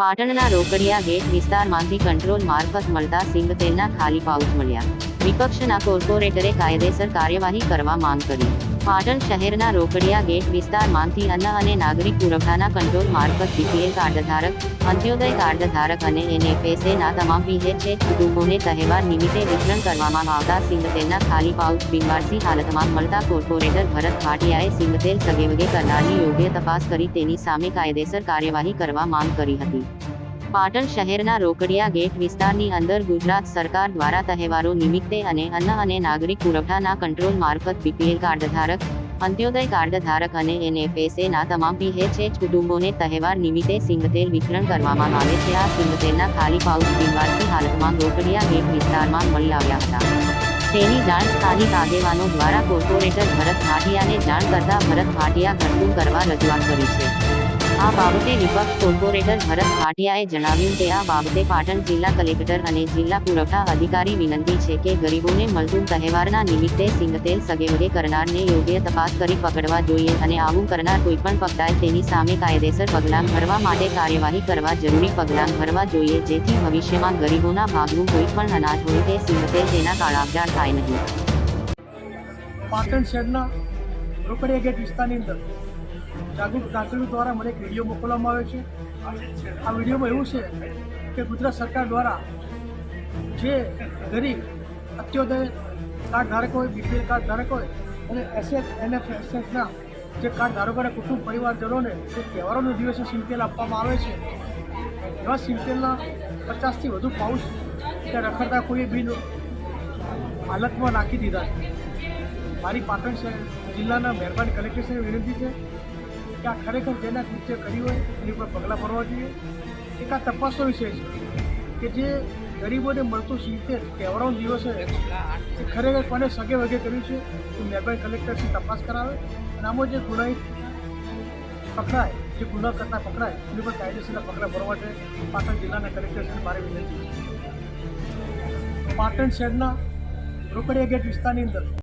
પાટણના રોકડિયા ગેટ વિસ્તારમાંથી કંટ્રોલ મારફત મળતા સિંગતેલના ખાલી પાઉચ મળ્યા. વિપક્ષના કોર્પોરેટરે કાયદેસર કાર્યવાહી કરવા માંગ કરી. પાટણ શહેરના રોકડિયા ગેટ વિસ્તારમાંથી અન્ન અને નાગરિક પુરવઠાના કંટ્રોલ મારફત બીપીએલ કાર્ડધારક અંત્યોદય કાર્ડધારક અને એનએફએસએના તમામ પીએચએચ કુટુંબોને તહેવાર નિમિત્તે વિતરણ કરવામાં આવતા સિંગતેલના ખાલી પાઉચ બિનવારસી હાલતમાં મળતા કોર્પોરેટર ભરત ભાટિયાએ સિંગતેલ સગેવગે કરનારની યોગ્ય તપાસ કરી તેની સામે કાયદેસર કાર્યવાહી કરવા માંગ કરી હતી. પાટણ શહેરના રોકડિયા ગેટ વિસ્તારની અંદર ગુજરાત સરકાર દ્વારા તહેવારો નિમિત્તે અને અન્ન અને નાગરિક પુરવઠાના કંટ્રોલ મારફત બીપીએલ કાર્ડધારક, અંત્યોદય કાર્ડધારક અને એનએફએસએના તમામ પીએચએચ કુટુંબોને તહેવાર નિમિત્તે સિંગતેલ વિતરણ કરવામાં આવે છે. આ સિંગતેલના ખાલી પાઉચ બિનવારસી હાલતમાં રોકડિયા ગેટ વિસ્તારમાં મળી આવ્યા હતા. તેની જાણ સ્થાનિક આગેવાનો દ્વારા કોર્પોરેટર ભરત ભાટિયાને જાણ કરતા ભરત ભાટિયા ઘરકું કરવા રજૂઆત કરી છે. આ બાબતે વિપક્ષ કોર્પોરેટર ભરત ભાટિયાએ જણાવ્યું કે આ બાબતે પાટણ જિલ્લા કલેક્ટર અને જિલ્લા પુરવઠા અધિકારી વિનંતી છે કે ગરીબોને મળતું તહેવારના નિમિત્તે સિંગતેલ સગેવગે કરનારને યોગ્ય તપાસ કરી પકડવા જોઈએ અને આવું કરનાર કોઈપણ પકડાય તેની સામે કાયદેસર પગલાં ભરવા માટે કાર્યવાહી કરવા જરૂરી પગલાં ભરવા જોઈએ, જેથી ભવિષ્યમાં ગરીબોના ભાગનું કોઈ પણ અનાજ હોય તે સિંગતેલ તેના કાળાબજાર થાય નહીં. પાટણ શહેરના રોકડિયા ગેટ વિસ્તારની અંદર જાગૃત નાગરિકો દ્વારા મને એક વીડિયો મોકલવામાં આવ્યો છે. આ વિડીયોમાં એવું છે કે ગુજરાત સરકાર દ્વારા જે ગરીબ, અત્યોદય કાર્ડ ધારકો હોય, બીપીએલ કાર્ડ ધારક હોય અને એસએસ એનએફ એસએસના જે કાર્ડ ધારકોના કુટુંબ પરિવારજનોને જે તહેવારોનો દિવસે સિમતેલ આપવામાં આવે છે. એવા સિમતેલના પચાસથી વધુ પાઉચ ત્યાં રખડતા કોઈએ બિલ હાલતમાં નાખી દીધા. છે મારી પાટણ શહેર જિલ્લાના મહેરબાન કલેક્ટરશ્રીને વિનંતી છે કે આ ખરેખર જેના કૃત્ય કર્યું હોય એની પર પગલાં ભરવા જોઈએ. એક આ તપાસનો વિષય છે કે જે ગરીબોને મળતું સિત્તેર તહેવારોના દિવસે એ ખરેખર કોને સગે વગે કર્યું છે એ મહેરબાન કલેક્ટરથી તપાસ કરાવે. અને આમાં જે ગુનાહિત પકડાય, જે ગુના કરતા પકડાય, એની પર કાયદેસરના પગલાં ભરવા માટે પાટણ જિલ્લાના કલેક્ટરશ્રીને મારી વિનંતી પાટણ શહેરના રોકડિયા ગેટ વિસ્તારની અંદર